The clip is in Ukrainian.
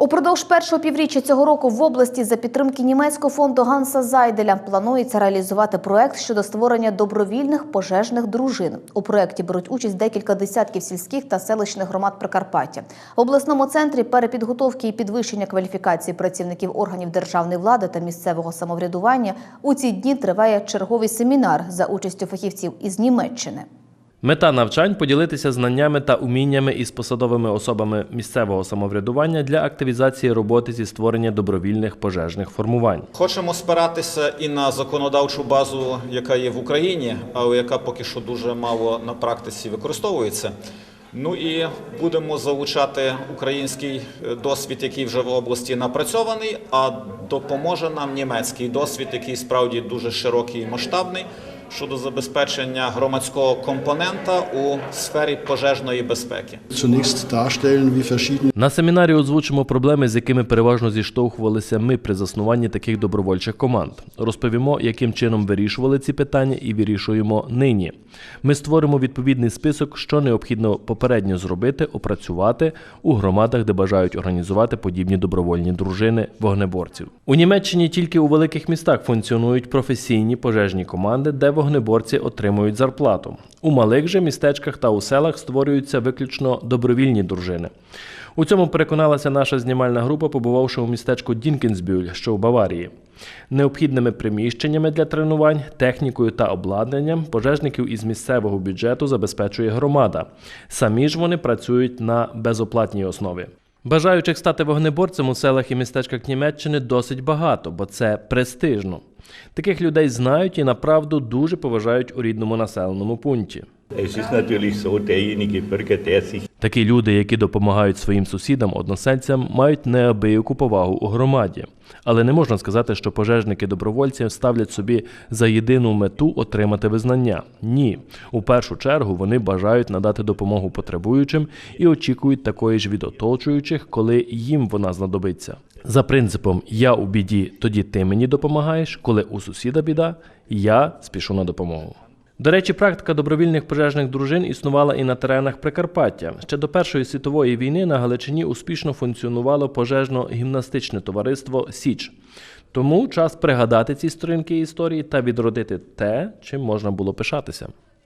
Упродовж першого півріччя цього року в області за підтримки німецького фонду Ганса Зайделя планується реалізувати проект щодо створення добровільних пожежних дружин. У проекті беруть участь декілька десятків сільських та селищних громад Прикарпаття. В обласному центрі перепідготовки і підвищення кваліфікації працівників органів державної влади та місцевого самоврядування у ці дні триває черговий семінар за участю фахівців із Німеччини. Мета навчань поділитися знаннями та уміннями із посадовими особами місцевого самоврядування для активізації роботи зі створення добровільних пожежних формувань. Хочемо спиратися і на законодавчу базу, яка є в Україні, але яка поки що дуже мало на практиці використовується. Ну і будемо залучати український е, досвід, який вже в області напрацьований, а допоможе нам німецький досвід, який справді дуже широкий і масштабний щодо забезпечення громадського компонента у сфері пожежної безпеки. На семінарі озвучимо проблеми, з якими переважно зіштовхувалися ми при заснуванні таких добровольчих команд. Розповімо, яким чином вирішували ці питання і вирішуємо нині. Ми створимо відповідний список, що необхідно попередньо зробити, опрацювати у громадах, де бажають організувати подібні добровольні дружини вогнеборців. У Німеччині тільки у великих містах функціонують професійні пожежні команди, де вогнеборці отримують зарплату. У малих же містечках та у селах створюються виключно добровільні дружини. У цьому переконалася наша знімальна група, побувавши у містечку Дінкенсбюль, що в Баварії. Необхідними приміщеннями для тренувань, технікою та обладнанням пожежників із місцевого бюджету забезпечує громада. Самі ж вони працюють на безоплатній основі. Бажаючих стати вогнеборцем у селах і містечках Німеччини досить багато, бо це престижно. Таких людей знають і направду дуже поважають у рідному населеному пункті. Такі люди, які допомагають своїм сусідам, односельцям, мають неабияку повагу у громаді. Але не можна сказати, що пожежники-добровольці ставлять собі за єдину мету отримати визнання. Ні, у першу чергу вони бажають надати допомогу потребуючим і очікують такої ж від оточуючих, коли їм вона знадобиться. За принципом Я у біді, тоді ти мені допомагаєш, коли у сусіда біда, я спішу на допомогу. До речі, практика добровільних пожежних дружин існувала і на теренах Прикарпаття. Ще до Першої світової війни на Галичині успішно функціонувало пожежно-гімнастичне товариство Січ. Тому час пригадати ці сторінки історії та відродити те, чим можна було пишатися.